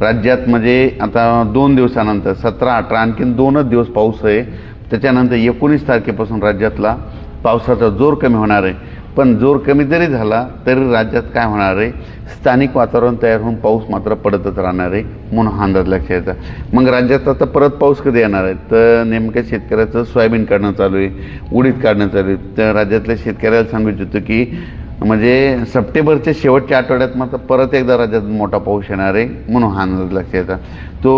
राज्यात म्हणजे आता दोन दिवसानंतर सतरा अठरा आणखीन दोनच दिवस पाऊस आहे. त्याच्यानंतर एकोणीस तारखेपासून राज्यातला पावसाचा जोर कमी होणार आहे. पण जोर कमी जरी झाला तरी राज्यात काय होणार आहे? स्थानिक वातावरण तयार होऊन पाऊस मात्र पडतच राहणार आहे म्हणून हा अंदाज लक्षात यायचा मग राज्यात आता परत पाऊस कधी येणार आहे? तर नेमक्या शेतकऱ्याचं सोयाबीन काढणं चालू आहे उडीद काढणं चालू आहे. तर राज्यातल्या शेतकऱ्याला सांगू इच्छितो की म्हणजे सप्टेंबरच्या शेवटच्या आठवड्यात मात्र परत एकदा राज्यात मोठा पाऊस येणार आहे म्हणून हा अंदाज लक्षात येतात तो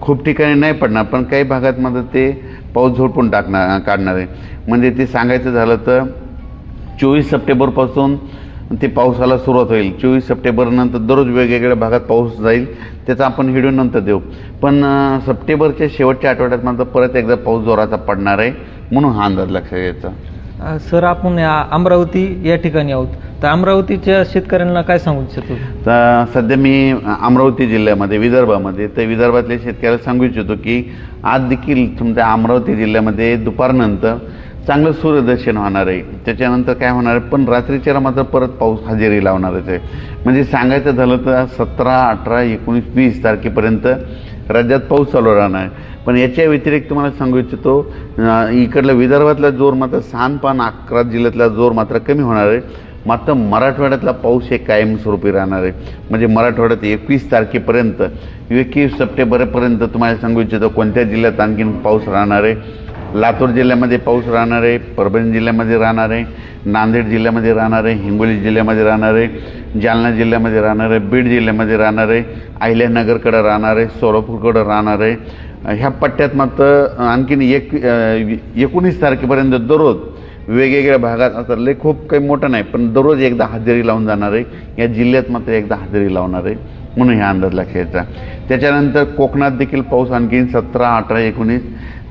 खूप ठिकाणी नाही पडणार पण काही भागात मात्र ते पाऊस झोडपून टाकणार काढणार आहे. म्हणजे ते सांगायचं झालं तर चोवीस सप्टेंबरपासून ते पावसाला सुरुवात होईल. चोवीस सप्टेंबरनंतर दररोज वेगवेगळ्या भागात पाऊस जाईल त्याचा आपण व्हिडिओ नंतर देऊ. पण सप्टेंबरच्या शेवटच्या आठवड्यात मात्र परत एकदा पाऊस जोराचा पडणार आहे म्हणून हा अंदाज लक्षात यायचा सर आपण या अमरावती या ठिकाणी आहोत. तर अमरावतीच्या शेतकऱ्यांना काय सांगू इच्छितो तर सध्या मी अमरावती जिल्ह्यामध्ये विदर्भामध्ये तर विदर्भातल्या शेतकऱ्याला सांगू इच्छितो की आज देखील तुमच्या अमरावती जिल्ह्यामध्ये दुपारनंतर चांगलं सूर्यदर्शन होणार आहे. त्याच्यानंतर काय होणार आहे? पण रात्रीच्याला मात्र परत पाऊस हजेरी लावणारच आहे म्हणजे सांगायचं झालं तर सतरा अठरा एकोणीस वीस तारखेपर्यंत राज्यात पाऊस चालू राहणार आहे. पण याच्या व्यतिरिक्त तुम्हाला सांगू इच्छितो अं, इकडला विदर्भातला जोर मात्र सहानपान अकरा जिल्ह्यातला जोर मात्र कमी होणार आहे. मात्र मराठवाड्यातला पाऊस हे कायमस्वरूपी राहणार आहे. म्हणजे मराठवाड्यात एकवीस तारखेपर्यंत एकवीस सप्टेंबरपर्यंत तुम्हाला सांगू इच्छितो कोणत्या जिल्ह्यात आणखीन पाऊस राहणार आहे? लातूर जिल्ह्यामध्ये पाऊस राहणार आहे परभणी जिल्ह्यामध्ये राहणार आहे नांदेड जिल्ह्यामध्ये राहणार आहे हिंगोली जिल्ह्यामध्ये राहणार आहे जालना जिल्ह्यामध्ये राहणार आहे बीड जिल्ह्यामध्ये राहणार आहे अहिल्यानगरकडं राहणार आहे सोलापूरकडं राहणार आहे. ह्या पट्ट्यात मात्र आणखीन एक एकोणीस तारखेपर्यंत दररोज वेगवेगळ्या भागात आता लय खूप काही मोठं नाही पण दररोज एकदा हजेरी लावून जाणार आहे. या जिल्ह्यात मात्र एकदा हजेरी लावणार आहे म्हणून ह्या अंदाज लक्षात यायचा त्याच्यानंतर कोकणात देखील पाऊस आणखीन सतरा अठरा एकोणीस.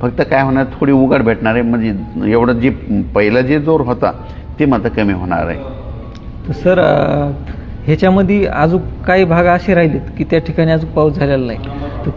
फक्त काय होणार थोडी उघड भेटणार आहे. म्हणजे एवढं जे पहिला जे जोर होता ते मात्र कमी होणार आहे. तर सर ह्याच्यामध्ये अजून काही भाग असे राहिलेत की त्या ठिकाणी अजून पाऊस झालेला नाही?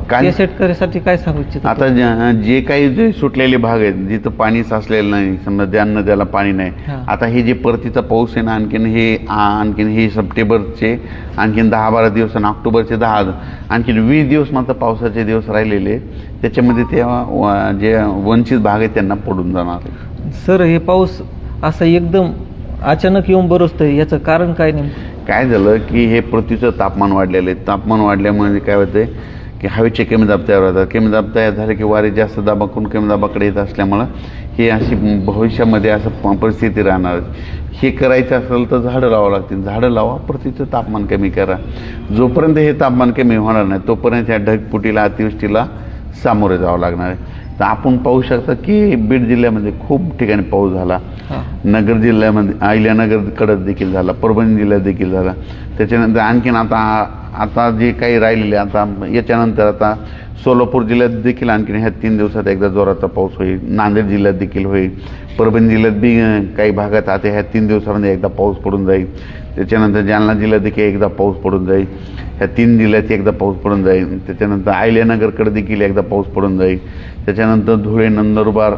काय- शेतकऱ्यासाठी काय सांगू इच्छितो आता जे- जे काही जे सुटलेले भाग आहेत जिथं पाणी साचलेलं नाही समजा ज्या नद्याला पाणी नाही हां. आता हे जे परतीचा पाऊस आहे ना आणखीन हे आ- आणखीन हे सप्टेंबरचे आणखीन दहा बारा दिवस आणि ऑक्टोबरचे दहा आणखीन वीस दिवस मात्र पावसाचे दिवस राहिलेले आहेत. त्याच्यामध्ये ते व- जे वंचित भाग आहेत त्यांना पडून जाणार आहे सर हे पाऊस असा एकदम अचानक येऊन बरसतं याचं कारण काय नेमकं काय झालं की हे पृथ्वीचं तापमान वाढलेलं आहे तापमान वाढल्यामुळे काय होतं की हवेचे कमी दाब तयार होतात कमी दाब तयार झाले की वारे जास्त दाबाकडून कमी दाबाकडे येत असल्यामुळं हे अशी भविष्यामध्ये असं प- परिस्थिती राहणार. हे करायचं असेल तर झाडं लावावं लागतील. झाडं लावा पृथ्वीचं तापमान कमी करा. जोपर्यंत हे तापमान कमी होणार नाही तोपर्यंत या ढगपुटीला अतिवृष्टीला सामोरे जावं लागणार आहे. तर आपण पाहू शकता की बीड जिल्ह्यामध्ये खूप ठिकाणी पाऊस झाला. नगर जिल्ह्यामध्ये अहिल्यानगरकडं देखील झाला परभणी जिल्ह्यात देखील झाला. त्याच्यानंतर आणखीन आता आता जे काही राहिलेले आता याच्यानंतर आता सोलापूर जिल्ह्यात देखील आणखीन ह्या तीन दिवसात एकदा जोराचा पाऊस होईल. नांदेड जिल्ह्यात देखील होईल. परभणी जिल्ह्यात बी काही भागात आता ह्या तीन दिवसामध्ये एकदा पाऊस पडून जाईल. त्याच्यानंतर जालना जिल्ह्यात देखील एकदा पाऊस पडून जाईल. ह्या तीन जिल्ह्यात एकदा पाऊस पडून जाईल. त्याच्यानंतर आयल्यानगरकडे देखील एकदा पाऊस पडून जाईल. त्याच्यानंतर धुळे नंदुरबार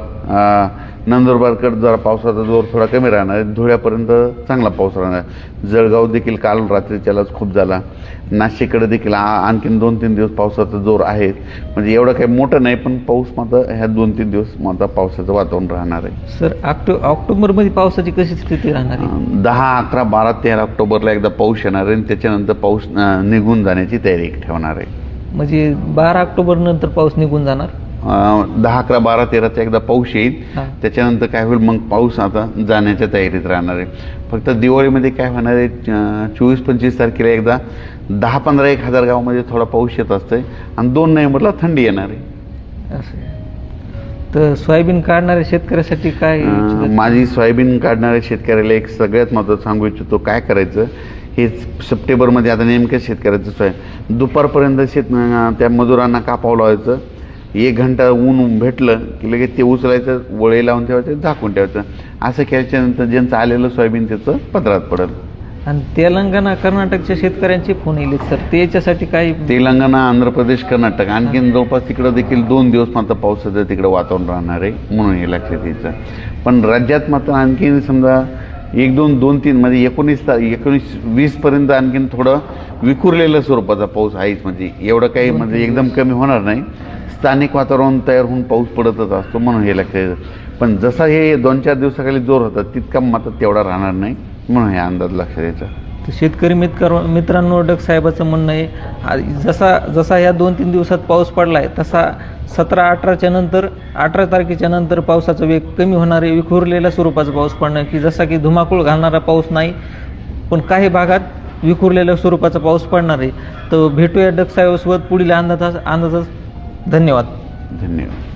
नंदुरबारकडे जरा पावसाचा जोर थोडा कमी राहणार आहे. धुळ्यापर्यंत चांगला पाऊस राहणार आहे. जळगाव देखील काल रात्रीच्यालाच खूप झाला. नाशिककडे देखील आणखीन दोन तीन दिवस पावसाचा जोर आहे. म्हणजे एवढं काही मोठं नाही पण पाऊस मात्र ह्या दोन तीन दिवस मात्र पावसाचं वातावरण राहणार आहे. सर ऑक्टो ऑक्टोबरमध्ये पावसाची कशी स्थिती राहणार आहे? दहा अकरा बारा तेरा ऑक्टोबरला एकदा पाऊस येणार आहे आणि त्याच्यानंतर पाऊस निघून जाण्याची तयारी ठेवणार आहे. म्हणजे बारा ऑक्टोबर नंतर पाऊस निघून जाणार? दहा अकरा बारा तेराचा एकदा पाऊस येईल. त्याच्यानंतर काय होईल? मग पाऊस आता जाण्याच्या तयारीत राहणार आहे. फक्त दिवाळीमध्ये काय होणार आहे? चोवीस पंचवीस तारखेला एकदा दहा पंधरा एक हजार गावामध्ये थोडा पाऊस येत असतंय. आणि दोन नोव्हेंबरला थंडी येणार आहे. असं. तर सोयाबीन काढणाऱ्या शेतकऱ्यासाठी काय माझी सोयाबीन काढणाऱ्या शेतकऱ्याला एक सगळ्यात महत्त्वाचं सांगू इच्छितो काय करायचं? हे सप्टेंबरमध्ये आता नेमक्या शेतकऱ्याचं सोय दुपारपर्यंत शेत त्या मजुरांना कापावं लावायचं. एक घंटा ऊन भेटलं की लगेच ते उचलायचं वळे लावून ठेवायचं झाकून ठेवायचं. असं केल्याच्यानंतर ज्यांचं आलेलं सोयाबीन त्याचं पदरात पडेल. आणि तेलंगणा कर्नाटकच्या शेतकऱ्यांचे फोन येईल सर. त्याच्यासाठी काही तेलंगणा आंध्र प्रदेश कर्नाटक. आणखीन जवळपास तिकडं देखील दोन दिवस मात्र पावसाचं तिकडं वातावरण राहणार आहे म्हणून हे लक्षात यायचं पण राज्यात मात्र आणखीन समजा एक दोन दोन तीन म्हणजे एकोणीस ता एकोणीस वीसपर्यंत आणखीन थोडं विखुरलेलं स्वरूपाचा पाऊस आहेच. म्हणजे एवढं काही म्हणजे एकदम कमी होणार नाही. स्थानिक वातावरण तयार होऊन पाऊस पडतच असतो म्हणून हे लक्षात पण जसा हे दोन चार दिवसाखाली जोर होता तितका मात्र तेवढा राहणार नाही म्हणून हे अंदाज लक्षात यायचा तर शेतकरी मित्र मित्रांनो डक साहेबाचं म्हणणं आहे जसा जसा या दोन तीन दिवसात पाऊस पडला आहे तसा सतरा अठराच्या नंतर अठरा तारखेच्या नंतर पावसाचा वेग कमी होणार आहे विखुरलेल्या स्वरूपाचा पाऊस पडणं की जसा की धुमाकूळ घालणारा पाऊस नाही पण काही भागात विखुरलेल्या स्वरूपाचा पाऊस पडणार. आहे तर भेटूया डक पुढील अंदाजात अंदाजात. धन्यवाद. धन्यवाद.